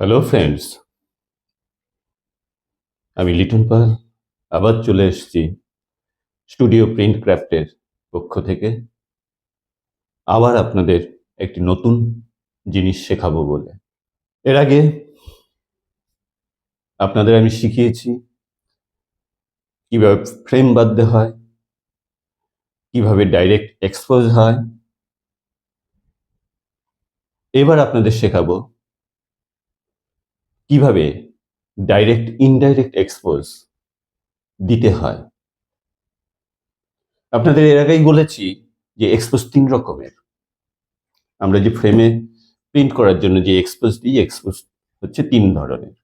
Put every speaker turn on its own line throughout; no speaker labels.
Hello friends আমি লিটন পাল, আবার চলে এসেছি স্টুডিও প্রিন্ট ক্রাফটের পক্ষ থেকে। আবার আপনাদের একটি নতুন জিনিস শেখাবো বলে। এর আগে আপনাদের আমি শিখিয়েছি কীভাবে ফ্রেম বাঁধতে হয়, কীভাবে ডাইরেক্ট এক্সপোজ হয়। এবার আপনাদের শেখাবো কীভাবে ডাইরেক্ট ইনডাইরেক্ট এক্সপোজ দিতে হয়? আপনাদের এর আগেই বলেছি যে এক্সপোজ তিন রকমের। আমরা যে ফ্রেমে প্রিন্ট করার জন্য যে এক্সপোজ দিই এক্সপোজ হচ্ছে তিন ধরনের।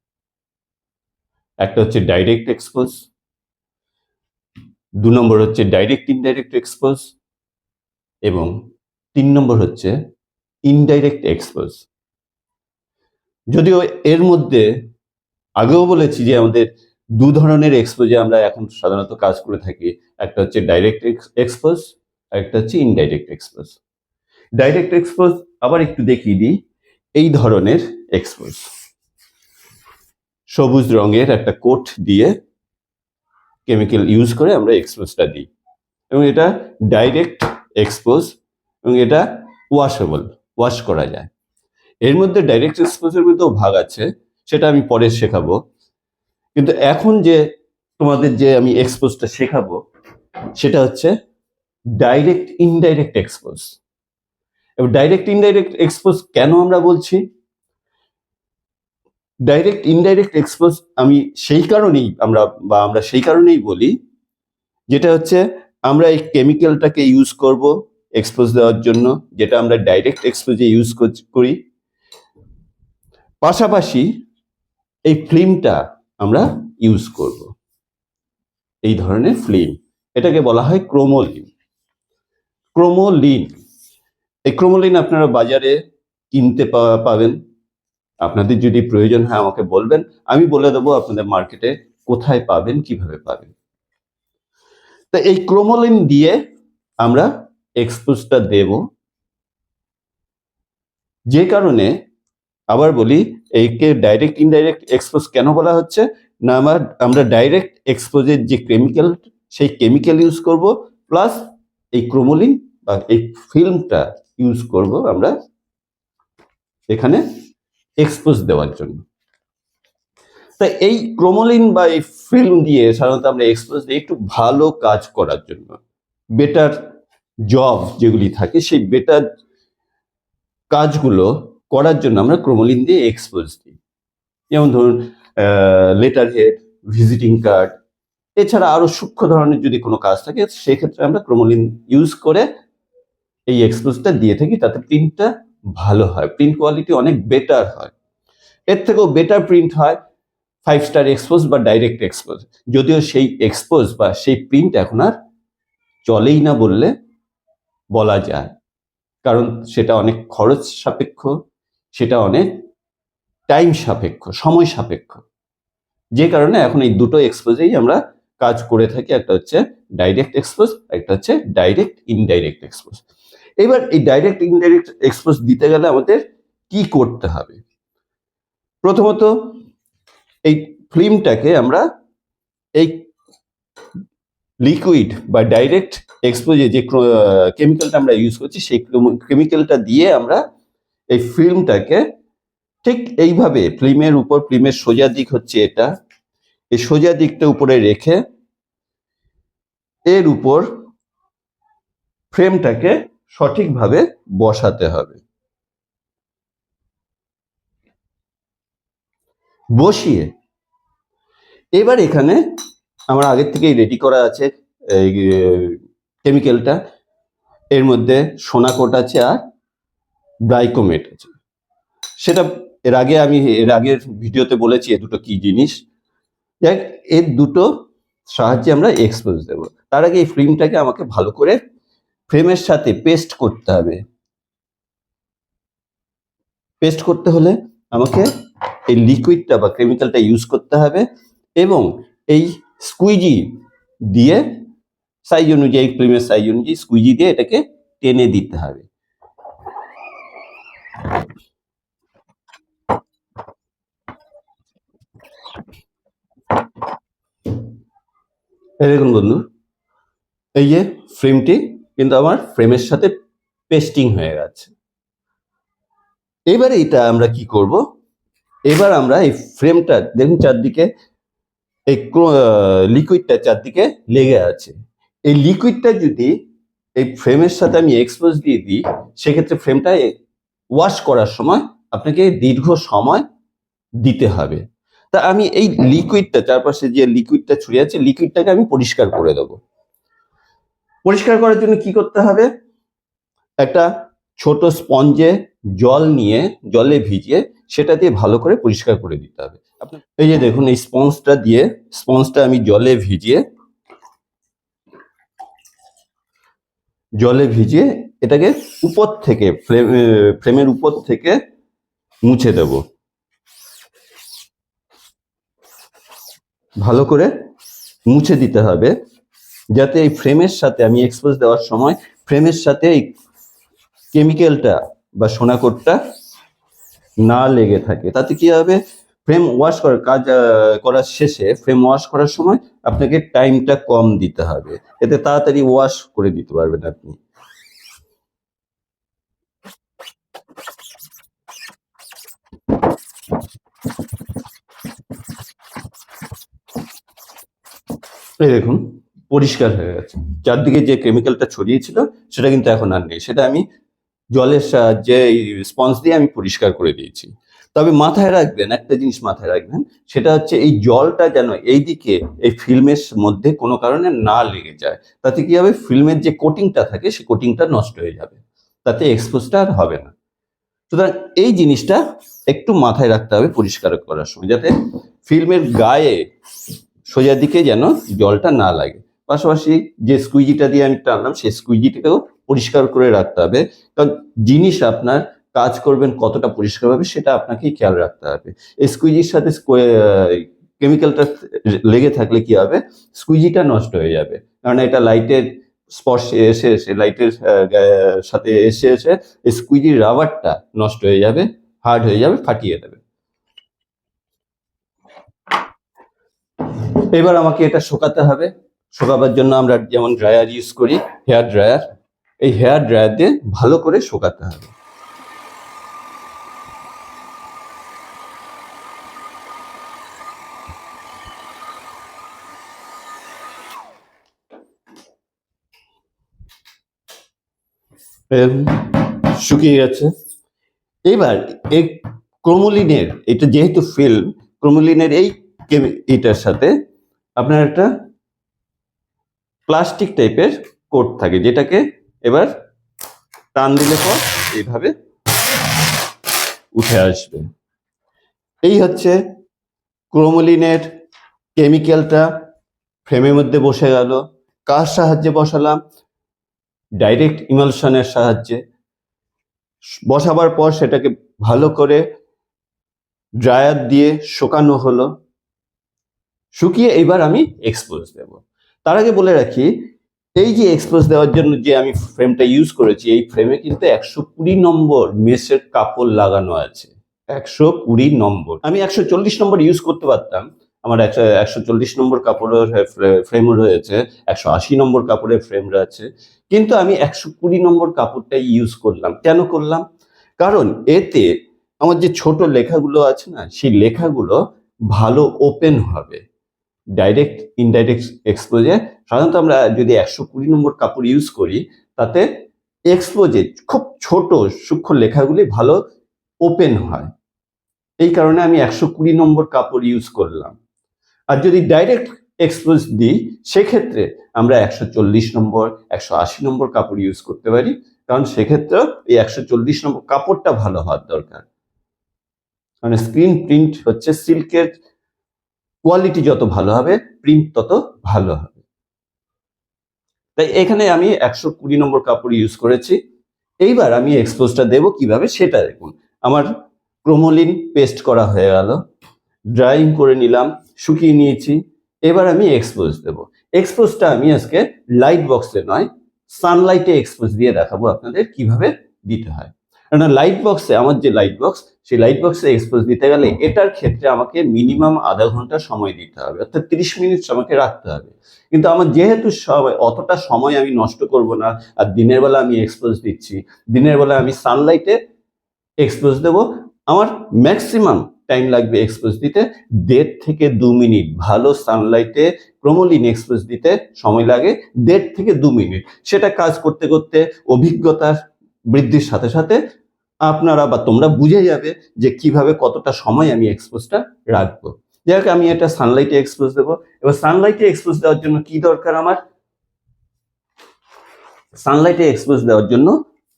একটা হচ্ছে ডাইরেক্ট এক্সপোজ দু নম্বর হচ্ছে ডাইরেক্ট ইনডাইরেক্ট এক্সপোজ এবং তিন নম্বর হচ্ছে ইনডাইরেক্ট এক্সপোজ যদিও এর মধ্যে আগেও বলেছি যে আমাদের দু ধরনের এক্সপোজে আমরা এখন সাধারণত কাজ করে থাকি, একটা হচ্ছে ডাইরেক্ট এক্সপোজ আর একটা হচ্ছে ইনডাইরেক্ট এক্সপোজ ডাইরেক্ট এক্সপোজ আবার একটু দেখিয়ে দিই, এই ধরনের এক্সপোজ সবুজ রঙের একটা কোট দিয়ে কেমিক্যাল ইউজ করে আমরা এক্সপোজটা দিই। এবং এটা ডাইরেক্ট এক্সপোজ এবং এটা ওয়াশেবল ওয়াশ করা যায়। এর মধ্যে ডাইরেক্ট এক্সপোজের মধ্যেও ভাগ আছে, সেটা আমি পরে শেখাবো। কিন্তু এখন যে তোমাদের যে আমি এক্সপোজটা শেখাবো, সেটা হচ্ছে ডাইরেক্ট ইনডাইরেক্ট এক্সপোজ এবং ডাইরেক্ট ইনডাইরেক্ট এক্সপোজ কেন আমরা বলছি? ডাইরেক্ট ইনডাইরেক্ট এক্সপোজ আমি সেই কারণেই আমরা, বা আমরা সেই কারণেই বলি, যেটা হচ্ছে আমরা এই কেমিক্যালটাকে ইউজ করব এক্সপোজ দেওয়ার জন্য, যেটা আমরা ডাইরেক্ট এক্সপোজে ইউজ করি। পাশাপাশি এই ফিল্মটা আমরা ইউজ করব। এই ধরনের ফিল্ম। এটাকে বলা হয় ক্রোমোলিন। ক্রোমোলিন। এই ক্রোমোলিন আপনারা বাজারে কিনতে পাবেন। আপনাদের যদি প্রয়োজন হয় আমাকে বলবেন। আমি বলে দেবো আপনাদের মার্কেটে কোথায় পাবেন, কীভাবে পাবেন। তা এই ক্রোমোলিন দিয়ে আমরা এক্সপোজটা দেব। যে কারণে আবার বলি, এইকে ডাইরেক্ট ইনডাইরেক্ট এক্সপোজ কেন বলা হচ্ছে? না, আমার, আমরা ডাইরেক্ট এক্সপোজের যে কেমিক্যাল সেই কেমিক্যাল ইউজ করব প্লাস এই ক্রোমোলিন বা এই ফিল্মটা ইউজ করব আমরা এখানে এক্সপোজ দেওয়ার জন্য। তা এই ক্রোমোলিন বা এই ফিল্ম দিয়ে সাধারণত আমরা এক্সপোজ দিয়ে একটু ভালো কাজ করার জন্য বেটার জব যেগুলি থাকে, সেই বেটার কাজগুলো করার জন্য আমরা ক্রোমোলিন দিয়ে এক্সপোজ দিই। যেমন ধরুন লেটার হেড ভিজিটিং কার্ড এছাড়া আরও সূক্ষ্ম ধরনের যদি কোনো কাজ থাকে, সেক্ষেত্রে আমরা ক্রোমোলিন ইউজ করে এই এক্সপোজটা দিয়ে থাকি, তাতে প্রিন্টটা ভালো হয় প্রিন্ট কোয়ালিটি অনেক বেটার হয়। এর থেকেও বেটার প্রিন্ট হয় ফাইভ স্টার এক্সপোজ বা ডাইরেক্ট এক্সপোজ যদিও সেই এক্সপোজ বা সেই প্রিন্ট এখন আর চলেই না বললে বলা যায়, কারণ সেটা অনেক খরচ সাপেক্ষ। সেটা অনেক টাইম সাপেক্ষ, সময় সাপেক্ষ। যে কারণে এখন এই দুটো এক্সপোজেই আমরা কাজ করে থাকি, একটা হচ্ছে ডাইরেক্ট এক্সপোজ একটা হচ্ছে ডাইরেক্ট ইনডাইরেক্ট এক্সপোজ এবার এই ডাইরেক্ট ইনডাইরেক্ট এক্সপোজ দিতে গেলে আমাদের কি করতে হবে? প্রথমত এই ফিল্মটাকে আমরা এই লিকুইড বা ডাইরেক্ট এক্সপোজে যে কেমিক্যালটা আমরা ইউজ করছি, সেই কেমিক্যালটা দিয়ে আমরা এই ফিল্মটাকে ঠিক এইভাবে ফিল্মের উপর, ফিল্মের সোজা দিক হচ্ছে এটা। এই সোজা দিকটা উপরে রেখে এর উপর ফ্রেমটাকে সঠিকভাবে বসাতে হবে। বসিয়ে এবার এখানে আমার আগের থেকেই রেডি করা আছে এই কেমিক্যালটা এর মধ্যে সোনাকোট আছে আর ব্রাইকোমেট আছে সেটা এর আগে আমি, এর আগের ভিডিওতে বলেছি এ দুটো কি জিনিস। দেখ এর দুটো সাহায্যে আমরা এক্সপোজ দেব। তার আগে এই ফ্রেমটাকে আমাকে ভালো করে ফ্রেমের সাথে পেস্ট করতে হবে। পেস্ট করতে হলে আমাকে এই লিকুইডটা বা কেমিক্যালটা ইউজ করতে হবে এবং এই স্কুইজি দিয়ে সাইজ অনুযায়ী ফিল্মের সাইজ অনুযায়ী স্কুইজি দিয়ে এটাকে টেনে দিতে হবে। এরকম বন্ধু, এই যে ফ্রেমটি কিন্তু আমার ফ্রেমের সাথে পেস্টিং হয়ে গেছে। এবারে এটা আমরা কি করব? এবার আমরা এই ফ্রেমটা দেখুন চারদিকে, এই লিকুইডটা চারদিকে লেগে আছে। এই লিকুইডটা যদি এই ফ্রেমের সাথে আমি এক্সপোজ দিয়ে দিই, সেক্ষেত্রে ফ্রেমটা ওয়াশ করার সময় আপনাকে দীর্ঘ সময় দিতে হবে। তা আমি এই লিকুইডটা চারপাশে যে লিকুইডটা ছড়িয়ে আছে লিকুইডটাকে আমি পরিষ্কার করে দেবো। পরিষ্কার করার জন্য কি করতে হবে? একটা ছোট স্পঞ্জে জল নিয়ে, জলে ভিজিয়ে সেটা দিয়ে ভালো করে পরিষ্কার করে দিতে হবে। এই যে দেখুন, এই স্পঞ্জটা দিয়ে, স্পঞ্জটা আমি জলে ভিজিয়ে জলে ভিজিয়ে এটাকে উপর থেকে ফ্রেম ফ্রেমের উপর থেকে মুছে দেব। ভালো করে মুছে দিতে হবে, যাতে এই ফ্রেমের সাথে, আমি এক্সপোজ দেওয়ার সময় ফ্রেমের সাথে এই কেমিক্যালটা বা সোনাকোটটা না লেগে থাকে। তাতে কি হবে? ফ্রেম ওয়াশ করার কাজ করার শেষে ফ্রেম ওয়াশ করার সময় আপনাকে টাইমটা কম দিতে হবে। এতে তাড়াতাড়ি ওয়াশ করে দিতে পারবেন আপনি। এই দেখুন, পরিষ্কার হয়ে গেছে। চারদিকে যে কেমিক্যালটা ছড়িয়েছিল, সেটা কিন্তু এখন আর নেই। সেটা আমি জলের সাহায্যে স্পঞ্জ দিয়ে আমি পরিষ্কার করে দিয়েছি। তবে মাথায় রাখবেন, একটা জিনিস মাথায় রাখবেন, সেটা হচ্ছে এই জলটা যেন এইদিকে, এই ফিল্মের মধ্যে কোনো কারণে না লেগে যায়। তাতে কি হবে? ফিল্মের যে কোটিংটা থাকে, সে কোটিংটা নষ্ট হয়ে যাবে। তাতে এক্সপোজটা আর হবে না। সুতরাং এই জিনিসটা একটু মাথায় রাখতে হবে, পরিষ্কার করার সময়, যাতে ফিল্মের গায়ে সোজা দিকে যেন জলটা না লাগে। পাশাপাশি যে স্কুইজিটা দিয়ে আমি টানলাম, সেই স্কুইজিটাকেও পরিষ্কার করে রাখতে হবে। কারণ জিনিস আপনার কাজ করবেন কতটা পরিষ্কার হবে সেটা আপনাকেই খেয়াল রাখতে হবে। এই স্কুইজির সাথে কেমিক্যালটা লেগে থাকলে কি হবে? স্কুইজিটা নষ্ট হয়ে যাবে। কারণ এটা লাইটের স্পর্শে এসে এসে লাইটের সাথে এসে এসে স্কুইজির রাবারটা নষ্ট হয়ে যাবে হার্ড হয়ে যাবে, ফাটিয়ে দেবে। এবার আমাকে এটা শুকাতে হবে। শুকাবার জন্য আমরা যেমন ড্রায়ার ইউজ করি হেয়ার ড্রায়ার এই হেয়ার ড্রায়ার দিয়ে ভালো করে শুকাতে হবে। শুকিয়ে গেছে। এবার এই ক্রোমোলিনের, এটা যেহেতু ফিল্ম ক্রোমোলিনের এই এটার সাথে আপনার একটা প্লাস্টিক টাইপের কোট থাকে, যেটাকে এবার টান দিলে পর এইভাবে উঠে আসবে। এই হচ্ছে ক্রোমোলিনের কেমিক্যালটা ফ্রেমের মধ্যে বসে গেল। কার সাহায্যে বসালাম? ডাইরেক্ট ইমালশনের সাহায্যে বসাবার পর সেটাকে ভালো করে ড্রায়ার দিয়ে শুকানো হলো। শুকিয়ে এবার আমি এক্সপোজ দেব। তার আগে বলে রাখি, এই যে এক্সপোজ দেওয়ার জন্য যে আমি ফ্রেমটা ইউজ করেছি, এই ফ্রেমে কিন্তু একশো কুড়ি নম্বর মেসের কাপড় লাগানো আছে। একশো কুড়ি নম্বর। আমি একশো চল্লিশ নম্বর ইউজ করতে পারতাম আমার একশো একশো চল্লিশ নম্বর কাপড়ের ফ্রেম রয়েছে, একশো আশি নম্বর কাপড়ের ফ্রেম রয়েছে। কিন্তু আমি একশো কুড়ি নম্বর কাপড়টাই ইউজ করলাম। কেন করলাম? কারণ এতে আমার যে ছোট লেখাগুলো আছে না, সেই লেখাগুলো ভালো ওপেন হবে। ডাইরেক্ট ইনডাইরেক্ট এক্সপোজে সাধারণত আমরা যদি একশো কুড়ি নম্বর কাপড় ইউজ করি, তাতে এক্সপোজে খুব ছোট, সূক্ষ্ম লেখাগুলি ভালো ওপেন হয়। এই কারণে আমি একশো কুড়ি নম্বর কাপড় ইউজ করলাম। আর যদি ডাইরেক্ট এক্সপোজ দিই, সেক্ষেত্রে আমরা একশো চল্লিশ নম্বর, একশো আশি নম্বর কাপড় ইউজ করতে পারি। কারণ সেক্ষেত্রে এই একশো চল্লিশ নম্বর কাপড়টা ভালো হওয়ার দরকার। কারণ স্ক্রিন প্রিন্ট হচ্ছে সিল্কের কোয়ালিটি যত ভালো হবে প্রিন্ট তত ভালো হবে। তাই এখানে আমি একশো কুড়ি নম্বর কাপড় ইউজ করেছি। এইবার আমি এক্সপোজটা দেব কীভাবে সেটা দেখুন। আমার ক্রোমোলিন পেস্ট করা হয়ে গেল। ড্রাইং করে নিলাম, শুকিয়ে নিয়েছি। এবার আমি এক্সপোজ দেব। এক্সপোজটা আমি আজকে লাইট বক্সে নয় সানলাইটে এক্সপোজ দিয়ে দেখাবো আপনাদের কীভাবে দিতে হয়। কারণ লাইট বক্সে আমার যে লাইট বক্স সেই লাইট বক্সে এক্সপোজ দিতে গেলে এটার ক্ষেত্রে আমাকে মিনিমাম আধা ঘণ্টা সময় দিতে হবে, অর্থাৎ তিরিশ মিনিট আমাকে রাখতে হবে। কিন্তু আমার যেহেতু সবাই অতটা সময় আমি নষ্ট করব না, আর দিনের বেলা আমি এক্সপোজ দিচ্ছি, দিনের বেলা আমি সানলাইটে এক্সপোজ দেব, আমার ম্যাক্সিমাম টাইম লাগবে এক্সপোজ দিতে। দেড় থেকে দু মিনিট, ভালো সানলাইটে ক্রোমোলিন এক্সপোজ দিতে সময় লাগে, দেড় থেকে দু মিনিট। সেটা কাজ করতে করতে অভিজ্ঞতার বৃদ্ধির সাথে সাথে আপনারা বা তোমরা বুঝে যাবে যে কীভাবে কতটা সময় আমি এক্সপোজটা রাখব। যাই হোক, আমি এটা সানলাইটে এক্সপোজ দেবো। এবার সানলাইটে এক্সপোজ দেওয়ার জন্য কি দরকার আমার? সানলাইটে এক্সপোজ দেওয়ার জন্য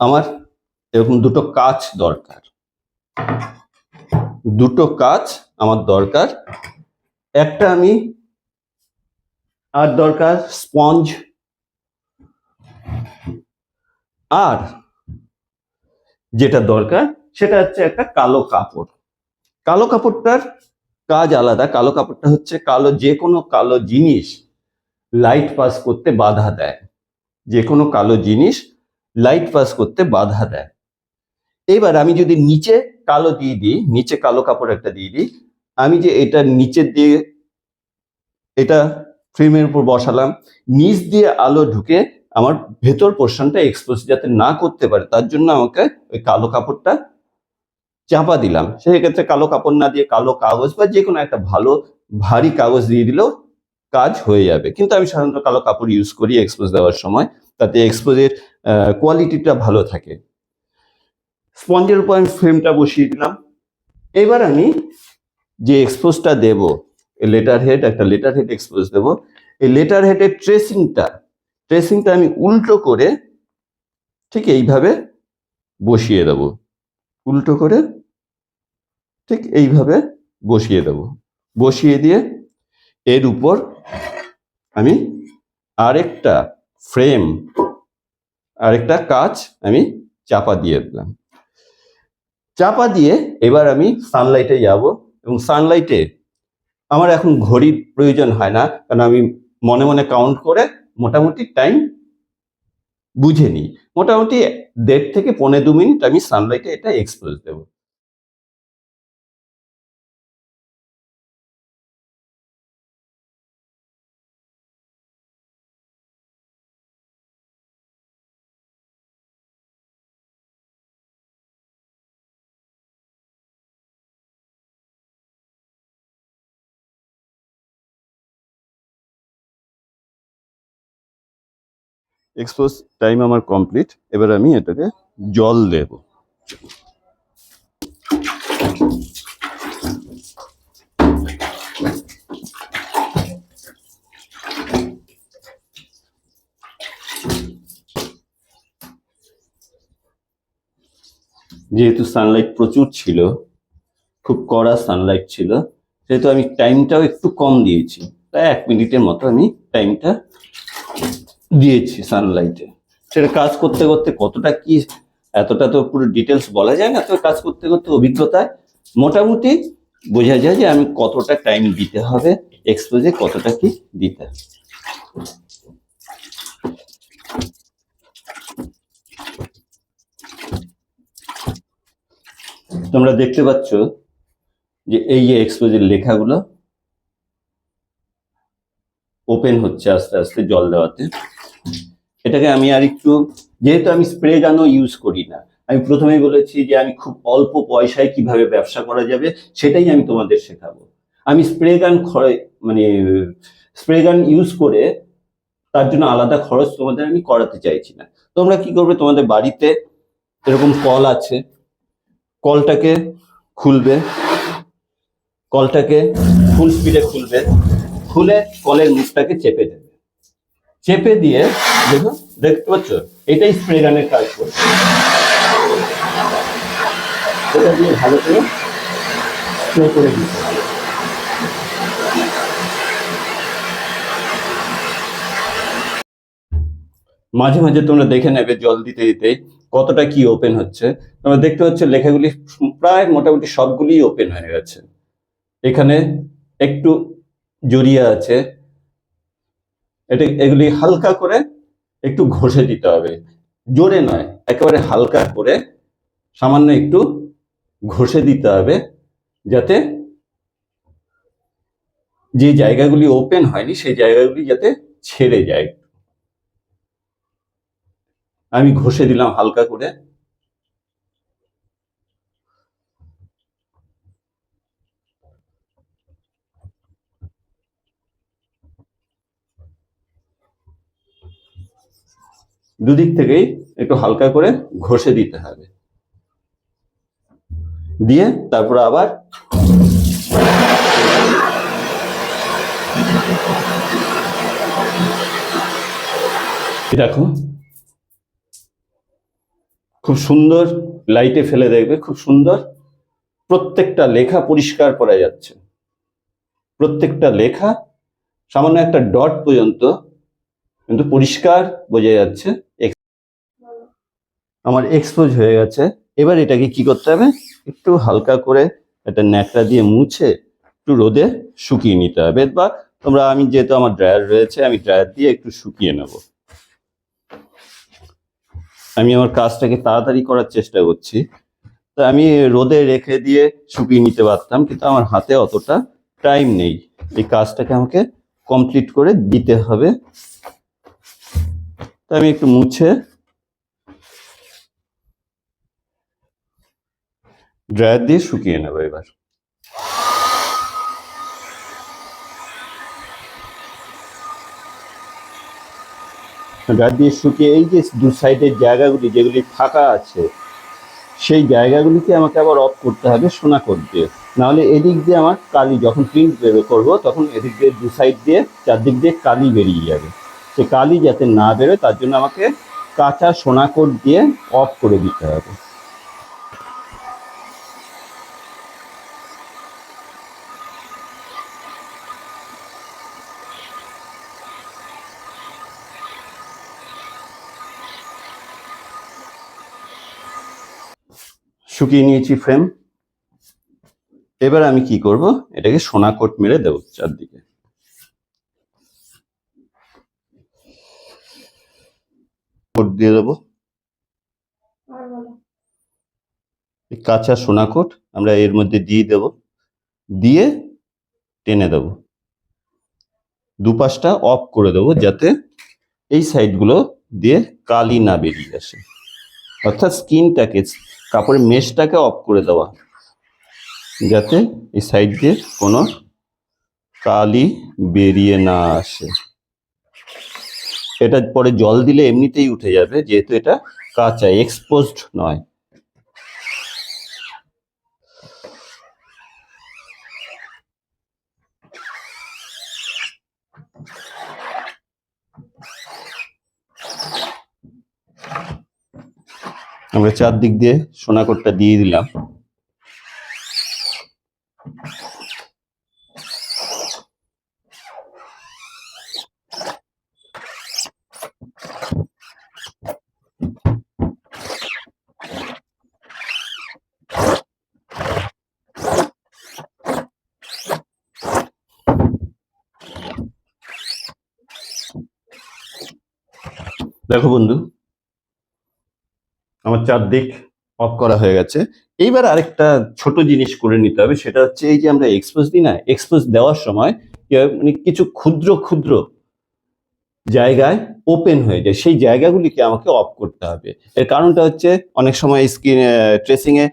আমার এরকম দুটো কাচ দরকার। দুটো কাজ আমার দরকার। একটা আমি আর দরকার স্পঞ্জ। আর যেটা দরকার সেটা হচ্ছে একটা কালো কাপড়। কালো কাপড়টার কাজ আলাদা। কালো কাপড়টা হচ্ছে কালো, যে কোনো কালো জিনিস লাইট পাস করতে বাধা দেয়। যে কোনো কালো জিনিস লাইট পাস করতে বাধা দেয়। এবার আমি যদি নিচে কালো দিয়ে দিই, নিচে কালো কাপড় একটা দিয়ে দিই। আমি যে এটা নিচের দিয়ে এটা ফ্রেমের উপর বসালাম, নিচ দিয়ে আলো ঢুকে আমার ভেতর পোর্শনটা এক্সপোজ যাতে না করতে পারে, তার জন্য আমাকে ওই কালো কাপড়টা চাপা দিলাম। সেক্ষেত্রে কালো কাপড় না দিয়ে কালো কাগজ বা যে কোনো একটা ভালো, ভারী কাগজ দিয়ে দিলেও কাজ হয়ে যাবে। কিন্তু আমি সাধারণত কালো কাপড় ইউজ করি এক্সপোজ দেওয়ার সময়, তাতে এক্সপোজের কোয়ালিটিটা ভালো থাকে। স্পঞ্জের উপর আমি ফ্রেমটা বসিয়ে দিলাম। এবার আমি যে এক্সপোজটা দেব লেটার হেড একটা লেটার হেড এক্সপোজ দেব। এই লেটার হেডের ট্রেসিংটা ট্রেসিংটা আমি উল্টো করে ঠিক এইভাবে বসিয়ে দেব। উল্টো করে ঠিক এইভাবে বসিয়ে দেব। বসিয়ে দিয়ে এর উপর আমি আরেকটা ফ্রেম আরেকটা কাজ আমি চাপা দিয়ে দিলাম। চাপা দিয়ে এবার আমি সানলাইটে যাব এবং সানলাইটে আমার এখন ঘড়ির প্রয়োজন হয় না, কারণ আমি মনে মনে কাউন্ট করে মোটামুটি টাইম বুঝে নিই। মোটামুটি দেড় থেকে পনেরো দু মিনিট আমি সানলাইটে এটা এক্সপোজ দেব। এক্সপোজ টাইম আমার কমপ্লিট এবার আমি এটাকে জল দেব। যেহেতু সানলাইট প্রচুর ছিল, খুব কড়া সানলাইট ছিল, সেহেতু আমি টাইমটাও একটু কম দিয়েছি। প্রায় এক মিনিটের মতো আমি টাইমটা দিয়েছি সানলাইটে সেটা কাজ করতে করতে কতটা কি, এতটা তো পুরো ডিটেলস বলা যায় না, তো কাজ করতে করতে অভিজ্ঞতায় মোটামুটি বোঝা যায় যে আমি কতটা টাইম দিতে হবে এক্সপোজে কতটা কি দিতে হবে। তোমরা দেখতে পাচ্ছ যে এই যে এক্সপোজের লেখাগুলো ওপেন হচ্ছে আস্তে আস্তে জল দেওয়াতে। এটাকে আমি আর একটু, যেহেতু আমি স্প্রে গানও ইউজ করি না, আমি প্রথমেই বলেছি যে আমি খুব অল্প পয়সায় কীভাবে ব্যবসা করা যাবে, সেটাই আমি তোমাদের শেখাবো। আমি স্প্রে গান মানে স্প্রে গান ইউজ করে তার জন্য আলাদা খরচ তোমাদের আমি করাতে চাইছি না। তোমরা কি করবে, তোমাদের বাড়িতে এরকম কল আছে, কলটাকে খুলবে, কলটাকে ফুল স্পিডে খুলবে, খুলে কলের মুখটাকে চেপে দেবে। চেপে দিয়ে দেখো, দেখতে পাচ্ছ? এটাই স্প্রে গানের কাজ করছে এটা দিয়ে ভালো করে স্প্রে করে দিতে মাঝে মাঝে তোমরা দেখে নেবে জল দিতে দিতে কতটা কি ওপেন হচ্ছে। তোমরা দেখতে পাচ্ছ লেখাগুলি প্রায় মোটামুটি সবগুলি ওপেন হয়ে গেছে। এখানে একটু জড়িয়ে আছে। এটা এগুলি হালকা করে একটু ঘষে দিতে হবে। জোরে নয়, একেবারে হালকা করে সামান্য একটু ঘষে দিতে হবে যাতে যে জায়গাগুলি ওপেন হয়নি সেই জায়গাগুলি যাতে ছেড়ে যায়। আমি ঘষে দিলাম হালকা করে। দুদিক থেকেই একটু হালকা করে ঘষে দিতে হবে। দিয়ে তারপর আবার দেখো, খুব সুন্দর লাইটে ফেলে দেখবে, খুব সুন্দর প্রত্যেকটা লেখা পরিষ্কার করা যাচ্ছে। প্রত্যেকটা লেখা সামান্য একটা ডট পর্যন্ত কিন্তু পরিষ্কার বোঝা যাচ্ছে। আমার এক্সপোজ হয়ে গেছে। এবার এটাকে কি করতে হবে? একটু হালকা করে একটা ন্যাকড়া দিয়ে মুছে একটু রোদে শুকিয়ে নিতে হবে। বা তোমরা, আমি যেহেতু আমার ড্রায়ার রয়েছে, আমি ড্রায়ার দিয়ে একটু শুকিয়ে নেব। আমি আমার কাজটাকে তাড়াতাড়ি করার চেষ্টা করছি। তা আমি রোদে রেখে দিয়ে শুকিয়ে নিতে পারতাম, কিন্তু আমার হাতে অতটা টাইম নেই। এই কাজটাকে আমাকে কমপ্লিট করে দিতে হবে। তা আমি একটু মুছে ড্রায়ার দিয়ে শুকিয়ে নেব এবার। ড্রায়ার দিয়ে শুকিয়ে এই যে দু সাইডের জায়গাগুলি যেগুলি ফাঁকা আছে, সেই জায়গাগুলিকে আমাকে আবার অফ করতে হবে সোনা কোট দিয়ে। নাহলে এদিক দিয়ে আমার কালি যখন প্রিন্ট বেরো করব, তখন এদিক দিয়ে দু সাইড দিয়ে চারদিক দিয়ে কালি বেরিয়ে যাবে। সে কালি যাতে না বেরোয়, তার জন্য আমাকে কাঁচা সোনা কোট দিয়ে অফ করে দিতে হবে। শুকিয়ে নিয়েছি ফ্রেম এবার আমি কি করব? এটাকে সোনা কোট মেরে দেবো চারদিকে। কোট দিয়ে দেবো। কাঁচা সোনা কোট আমরা এর মধ্যে দিয়ে দেব। দিয়ে টেনে দেব। দুপাশটা অফ করে দেবো যাতে এই সাইডগুলো দিয়ে কালি না বেরিয়ে আসে। অর্থাৎ স্কিনটাকে কাপড়ের মেশটাকে অফ করে দেওয়া। যাতে এই সাইড দিয়ে কোনো কালি বেরিয়ে না আসে। এটা পরে জল দিলে এমনিতেই উঠে যাবে, যেহেতু এটা কাঁচা এক্সপোজড নয়। আমরা চারদিক দিয়ে সোনাকোটটা দিয়ে দিলাম। দেখো বন্ধু আমার চারদিক অফ করা হয়ে গেছে। এইবার আরেকটা ছোট জিনিস করে নিতে হবে, সেটা হচ্ছে এই যে আমরা এক্সপোজ দিই না এক্সপোজ দেওয়ার সময় মানে কিছু ক্ষুদ্র ক্ষুদ্র জায়গায় ওপেন হয়ে যায়। সেই জায়গাগুলিকে আমাকে অফ করতে হবে। এর কারণটা হচ্ছে অনেক সময় স্কিন ট্রেসিং এ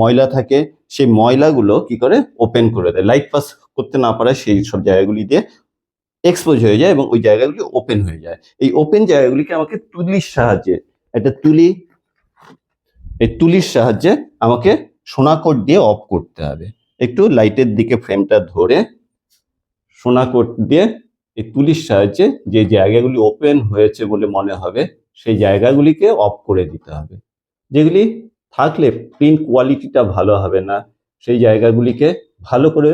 ময়লা থাকে, সেই ময়লাগুলো কি করে ওপেন করে দেয়। লাইট পাস করতে না পারে সেই সব জায়গাগুলি দিয়ে এক্সপোজ হয়ে যায় এবং ওই জায়গাগুলি ওপেন হয়ে যায়। এই ওপেন জায়গাগুলিকে আমাকে তুলির সাহায্যে, একটা তুলি এই তুলির সাহায্যে আমাকে সোনা কোট দিয়ে অফ করতে হবে। একটু লাইটের দিকে ফ্রেমটা ধরে সোনা কোট দিয়ে এই তুলির সাহায্যে যে জায়গাগুলি ওপেন হয়েছে বলে মনে হবে, সেই জায়গাগুলিকে অফ করে দিতে হবে। যেগুলি থাকলে প্রিন্ট কোয়ালিটিটা ভালো হবে না, সেই জায়গাগুলিকে ভালো করে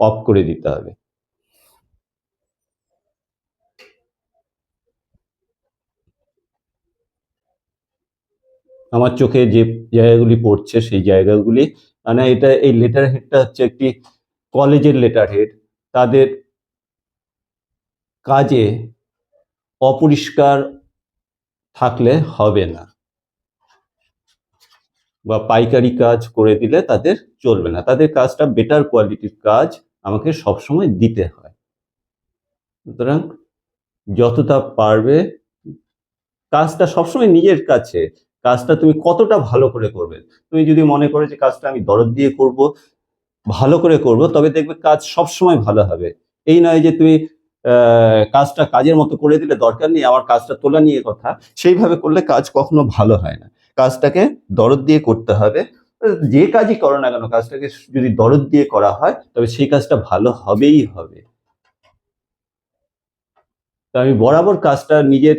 অফ করে দিতে হবে। আমার চোখে যে জায়গাগুলি পড়ছে সেই জায়গাগুলি। মানে এটা এই লেটার হেডটা হচ্ছে একটি কলেজের লেটার হেড তাদের কাজে অপরিষ্কার থাকলে হবে না বা পাইকারি কাজ করে দিলে তাদের চলবে না। তাদের কাজটা বেটার কোয়ালিটির কাজ আমাকে সবসময় দিতে হয়। সুতরাং যতটা পারবে, কাজটা সবসময় নিজের কাছে কাজটা তুমি কতটা ভালো করে করবে? তুমি যদি মনে করো যে কাজটা আমি দরদ দিয়ে করব, ভালো করে করব, তবে দেখবে কাজ সবসময় ভালো হবে। এই নয় যে তুমি কাজটা কাজের মতো করে দিলে দরকার নেই, আমার কাজটা তোলা নিয়ে কথা। সেইভাবে করলে কাজ কখনো ভালো হয় না। কাজটাকে দরদ দিয়ে করতে হবে। যে কাজই করো না কেন, কাজটাকে যদি দরদ দিয়ে করা হয়, তবে সেই কাজটা ভালো হবেই হবে। তো আমি বরাবর কাজটা নিজের,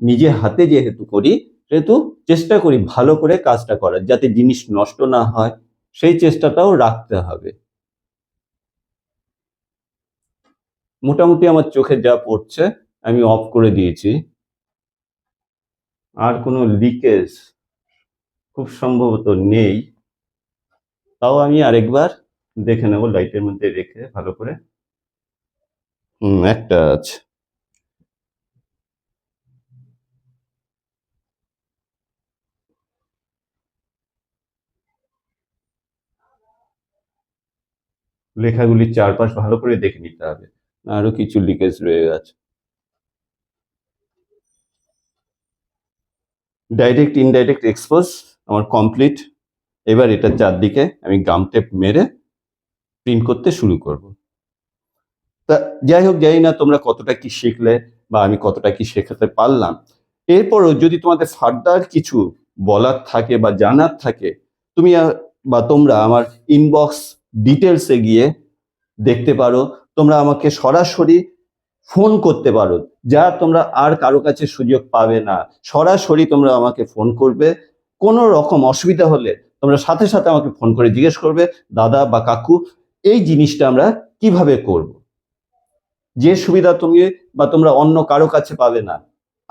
নিজে হাতে যেহেতু করি সেহেতু চেষ্টা করি ভালো করে কাজটা করার যাতে জিনিস নষ্ট না হয়, সেই চেষ্টাটাও রাখতে হবে। মোটামুটি আমার চোখে যা পড়ছে, আমি অফ করে দিয়েছি। আর কোনো লিকেজ খুব সম্ভবত নেই। তাও আমি আরেকবার দেখে নেব লাইটের মধ্যে রেখে ভালো করে। হুম, একটা আছে। লেখাগুলির চারপাশ ভালো করে দেখে নিতে হবে। আরও কিছু লিকেজ রয়ে গেছে। ডাইরেক্ট ইনডাইরেক্ট এক্সপোজ আমার কমপ্লিট এবার এটা চারদিকে আমি গাম টেপ মেরে প্রিন্ট করতে শুরু করব। তা যাই হোক, জানি না তোমরা কতটা কি শিখলে বা আমি কতটা কি শেখাতে পারলাম। এরপরও যদি তোমাদের ফার্দার কিছু বলার থাকে বা জানার থাকে, তুমি বা তোমরা আমার ইনবক্স ডিটেলসে গিয়ে দেখতে পারো। তোমরা আমাকে সরাসরি ফোন করতে পারো, যা তোমরা আর কারও কাছে সুযোগ পাবে না। সরাসরি তোমরা আমাকে ফোন করবে। কোনো রকম অসুবিধা হলে তোমরা সাথে সাথে আমাকে ফোন করে জিজ্ঞেস করবে, দাদা বা কাকু, এই জিনিসটা আমরা কীভাবে করব? যে সুবিধা তুমি বা তোমরা অন্য কারও কাছে পাবে না,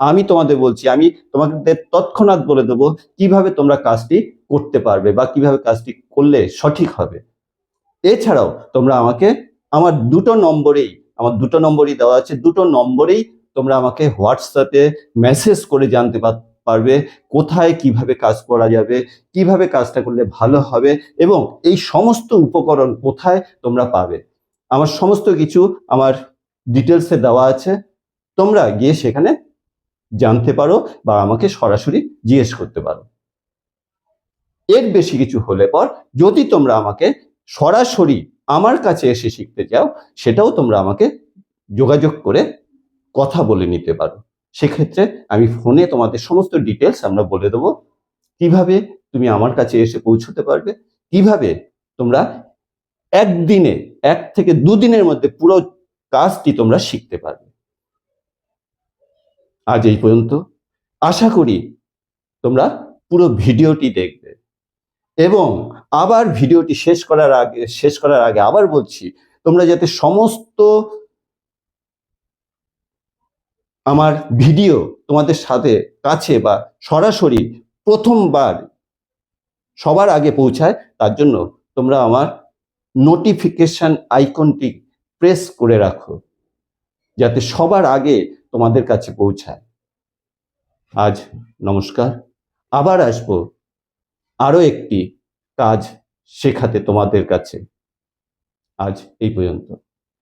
আমি তোমাদের বলছি, আমি তোমাদের তৎক্ষণাৎ বলে দেবো কীভাবে তোমরা কাজটি করতে পারবে বা কীভাবে কাজটি করলে সঠিক হবে। এছাড়াও তোমরা আমাকে আমার দুটো নম্বরেই, আমার দুটো নম্বরই দেওয়া আছে, দুটো নম্বরেই তোমরা আমাকে হোয়াটসঅ্যাপে মেসেজ করে জানতে পারবে কোথায় কীভাবে কাজ করা যাবে, কীভাবে কাজটা করলে ভালো হবে এবং এই সমস্ত উপকরণ কোথায় তোমরা পাবে। আমার সমস্ত কিছু আমার ডিটেলসে দেওয়া আছে, তোমরা গিয়ে সেখানে জানতে পারো বা আমাকে সরাসরি জিজ্ঞেস করতে পারো। এর বেশি কিছু হলে পর যদি তোমরা আমাকে সরাসরি আমার কাছে এসে শিখতে চাও, সেটাও তোমরা আমাকে যোগাযোগ করে কথা বলে নিতে পারো। সেক্ষেত্রে আমি ফোনে তোমাদের সমস্ত ডিটেলস আমরা বলে দেবো, কীভাবে তুমি আমার কাছে এসে পৌঁছতে পারবে, কীভাবে তোমরা একদিনে, এক থেকে দুদিনের মধ্যে পুরো কাজটি তোমরা শিখতে পারবে। আজ এই পর্যন্ত। আশা করি তোমরা পুরো ভিডিওটি দেখবে। এবং আবার ভিডিওটি শেষ করার আগে, শেষ করার আগে আবার বলছি, তোমরা যাতে সমস্ত আমার ভিডিও তোমাদের সাথে কাছে বা সরাসরি প্রথমবার সবার আগে পৌঁছায়, তার জন্য তোমরা আমার নোটিফিকেশন আইকনটি প্রেস করে রাখো, যাতে সবার আগে তোমাদের কাছে পৌঁছায়। আজ নমস্কার। আবার আসব আরও একটি কাজ শেখাতে তোমাদের কাছে। আজ এই পর্যন্ত।